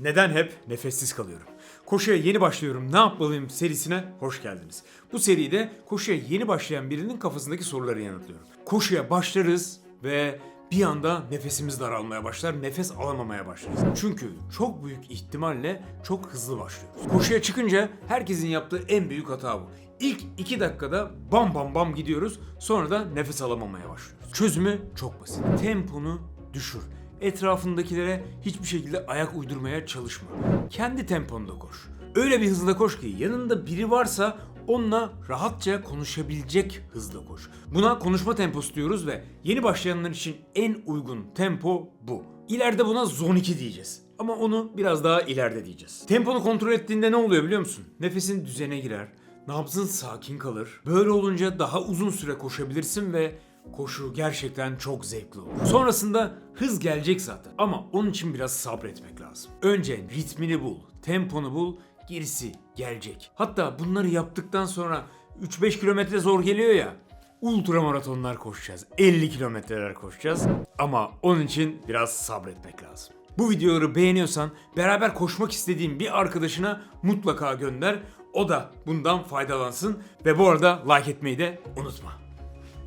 Neden hep nefessiz kalıyorum? Koşuya yeni başlıyorum ne yapmalıyım serisine hoş geldiniz. Bu seride koşuya yeni başlayan birinin kafasındaki soruları yanıtlıyorum. Koşuya başlarız ve bir anda nefesimiz daralmaya başlar, nefes alamamaya başlarız. Çünkü çok büyük ihtimalle çok hızlı başlıyoruz. Koşuya çıkınca herkesin yaptığı en büyük hata bu. İlk 2 dakikada bam bam bam gidiyoruz, sonra da nefes alamamaya başlıyoruz. Çözümü çok basit. Temponu düşür. Etrafındakilere hiçbir şekilde ayak uydurmaya çalışma. Kendi temponda koş. Öyle bir hızla koş ki yanında biri varsa onunla rahatça konuşabilecek hızla koş. Buna konuşma temposu diyoruz ve yeni başlayanlar için en uygun tempo bu. İleride buna zone 2 diyeceğiz. Ama onu biraz daha ileride diyeceğiz. Temponu kontrol ettiğinde ne oluyor biliyor musun? Nefesin düzene girer, nabzın sakin kalır. Böyle olunca daha uzun süre koşabilirsin ve koşu gerçekten çok zevkli olur. Sonrasında hız gelecek zaten ama onun için biraz sabretmek lazım. Önce ritmini bul, temponu bul, gerisi gelecek. Hatta bunları yaptıktan sonra 3-5 kilometre zor geliyor ya. Ultra maratonlar koşacağız. 50 kilometreler koşacağız. Ama onun için biraz sabretmek lazım. Bu videoları beğeniyorsan beraber koşmak istediğin bir arkadaşına mutlaka gönder. O da bundan faydalansın ve bu arada like etmeyi de unutma.